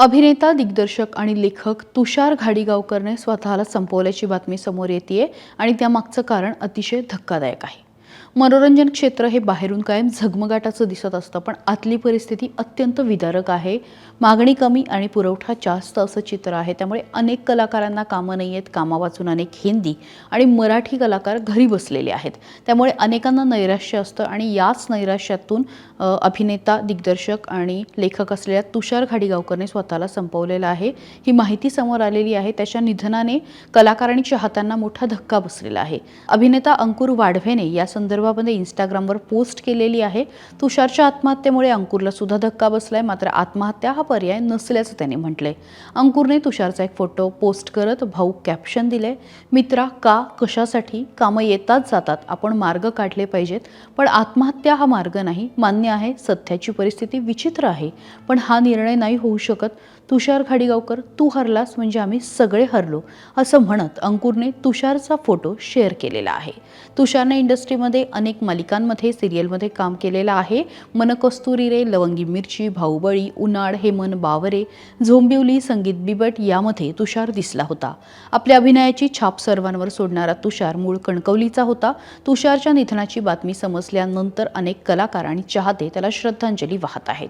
अभिनेता दिग्दर्शक आणि लेखक तुषार घाडीगावकरने स्वतःला संपवल्याची बातमी समोर येते आणि त्यामागचं कारण अतिशय धक्कादायक आहे. मनोरंजन क्षेत्र हे बाहेरून कायम झगमगाटाचं दिसत असतं पण आतली परिस्थिती अत्यंत विदारक आहे. मागणी कमी आणि पुरवठा जास्त असं चित्र आहे. त्यामुळे अनेक कलाकारांना कामं नाही आहेत कामावाचून अनेक हिंदी आणि मराठी कलाकार घरी बसलेले आहेत. त्यामुळे अनेकांना नैराश्य असतं आणि याच नैराश्यातून अभिनेता दिग्दर्शक आणि लेखक असलेल्या तुषार खाडीगावकरने स्वतःला संपवलेला आहे. ही माहिती समोर आलेली आहे. त्याच्या निधनाने कलाकार आणि चाहत्यांना मोठा धक्का बसलेला आहे. अभिनेता अंकुर वाढवेने या संदर्भामध्ये इंस्टाग्रामवर पोस्ट केलेली आहे. तुषारच्या आत्महत्येमुळे अंकुरला सुद्धा धक्का बसलाय. मात्र आत्महत्या हा पर्याय नसल्याचं त्याने म्हटलंय. अंकुरने तुषारचा एक फोटो पोस्ट करत भाऊक कॅप्शन दिलंय. मित्रा का? कशासाठी? कामं येतात जातात. आपण मार्ग काढले पाहिजेत. पण आत्महत्या हा मार्ग नाही. मान्य आहे सध्याची परिस्थिती विचित्र आहे. पण हा निर्णय नाही होऊ शकत. तुषार खाडीगावकर तू हरलास म्हणजे आम्ही सगळे हरलो असं म्हणत अंकुरने तुषारचा फोटो शेअर केलेला आहे. तुषारने इंडस्ट्रीमध्ये अनेक मालिकांमध्ये सिरियलमध्ये काम केलेलं आहे. मनकस्तुरी रे लवंगी मिरची भाऊबळी उन्हाळ हे मन बावरे झोंबिवली संगीत बिबट यामध्ये तुषार दिसला होता. आपल्या अभिनयाची छाप सर्वांवर सोडणारा तुषार मूळ कणकवलीचा होता. तुषारच्या निधनाची बातमी समजल्यानंतर अनेक कलाकार आणि चाहते त्याला श्रद्धांजली वाहत आहेत.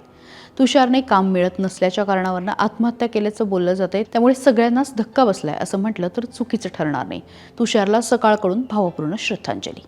तुषारने काम मिळत नसल्याच्या कारणावरनं आत्महत्या केल्याचं बोललं जात आहे त्यामुळे सगळ्यांनाच धक्का बसलाय असं म्हटलं तर चुकीचं ठरणार नाही. तुषारला सकाळकडून भावपूर्ण श्रद्धांजली.